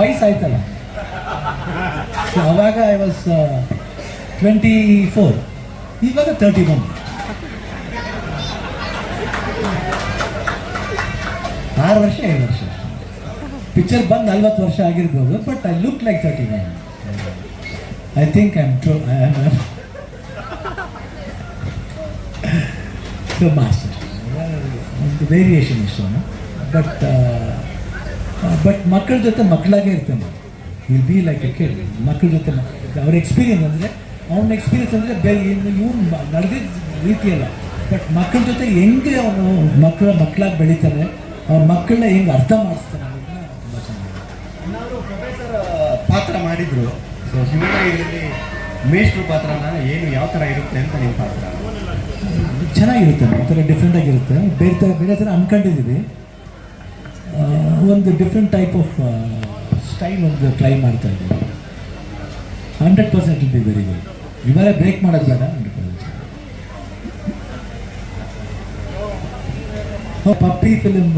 ವಯಸ್ಸಾಯ್ತಲ್ಲ. So ಅವಾಗ I was twenty four ಇವಾಗ thirty one ಆರು ವರ್ಷ, ಏಳು ವರ್ಷ. ಪಿಕ್ಚರ್ ಬಂದು ನಲ್ವತ್ತು ವರ್ಷ ಆಗಿರ್ಬೋದು but I look like thirty nine I think I am true I am so master ಒಂದು ವೇರಿಯೇಷನ್ ಇಷ್ಟ ಬಟ್ ಬಟ್ ಮಕ್ಕಳ ಜೊತೆ ಮಕ್ಕಳಾಗೇ ಇರ್ತಾನೆ. ವಿಲ್ ಬಿ ಲೈಕ್ ಎ ಕೇಳಿ ಮಕ್ಕಳ ಜೊತೆ ಅವ್ರ ಎಕ್ಸ್ಪೀರಿಯನ್ಸ್ ಅಂದರೆ ಅವ್ನ ಎಕ್ಸ್ಪೀರಿಯನ್ಸ್ ಅಂದರೆ ಬೇರೆ ಇವನು ನಡೆದಿದ್ದ ರೀತಿಯಲ್ಲ. ಬಟ್ ಮಕ್ಕಳ ಜೊತೆ ಹೆಂಗೆ ಅವನು ಮಕ್ಕಳ ಮಕ್ಕಳಾಗಿ ಬೆಳೀತಾನೆ ಅವ್ರ ಮಕ್ಕಳನ್ನ ಹೆಂಗೆ ಅರ್ಥ ಮಾಡಿಸ್ತಾನೆ ಅನ್ನೋದನ್ನ ತುಂಬ ಚೆನ್ನಾಗಿ ಪಾತ್ರ ಮಾಡಿದ್ರು. ಸೊ ಇದರಲ್ಲಿ ಮೇಷ್ಟ್ರು ಪಾತ್ರನ ಏನು ಯಾವ ಥರ ಇರುತ್ತೆ ಅಂತ ನಿಮ್ಮ ಪಾತ್ರ? ಚೆನ್ನಾಗಿರುತ್ತೆ ಒಂಥರ ಡಿಫ್ರೆಂಟಾಗಿರುತ್ತೆ ಬೇರೆ ಥರ ಬೇರೆ ಥರ ಅನ್ಕೊಂಡಿದ್ದೀವಿ ಒಂದು ಡಿಫ್ರೆಂಟ್ ಟೈಪ್ ಆಫ್ ಸ್ಟೈಲ್ ಒಂದು ಟ್ರೈ ಮಾಡ್ತಾ ಇದ್ದೀವಿ hundred percent be very good ಇವರೇ ಬ್ರೇಕ್ ಮಾಡೋದು ಬೇಡ ಹಂಡ್ರೆಡ್ ಪರ್ಸೆಂಟ್ ಪಪ್ಪಿ ಫಿಲಿಮ್